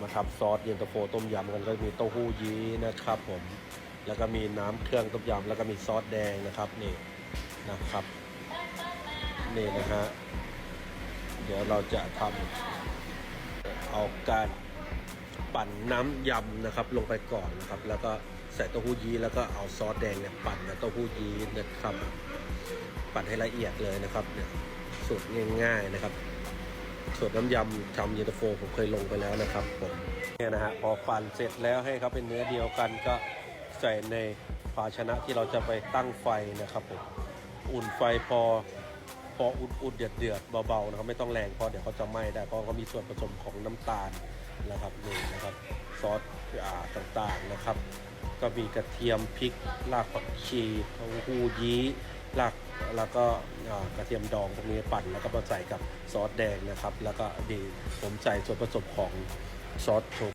มาทำซอสเย็นตาโฟต้มยำกันก็มีเต้าหู้ยี้นะครับ ผม แล้วก็มีน้ำเครื่องต้มยำแล้วก็มีซอสแดงนะครับนี่นะครับนี่นะฮะเดี๋ยวเราจะทำเอาการปั่นน้ำยำนะครับ ลงไปก่อนนะครับ แล้วก็ใส่เต้าหู้ยี้แล้วก็เอาซอสแดงเนี่ยปั่นกับเต้าหู้ยี้นะครับ ปั่นให้ละเอียดเลยนะครับเนี่ยสูตรง่าย ๆนะครับ สูตรน้ำยำทำเย็นตาโฟผมเคยลงไปแล้วนะครับผมเนี่ยนะฮะพอปั่นเสร็จแล้วให้เขาเป็นเนื้อเดียวกันก็ใส่ในภาชนะที่เราจะไปตั้งไฟนะครับผมอุ่นไฟพอพออุ่นๆเดือดเดือดเบาๆนะครับไม่ต้องแรงเพราะเดี๋ยวเขาจะไหม้ได้เพราะเขามีส่วนผสมของน้ำตาลนะครับนี่นะครับซอสต่างๆนะครับ ก็มีกระเทียมพริกรากผักชีเต้าหู้ยี้ รากแล้วก็กระเทียมดองตรงนี้ปั่นแล้วก็มาใส่กับซอสแดงนะครับ แล้วก็ดีผมใส่ส่วนผสมของซอสโช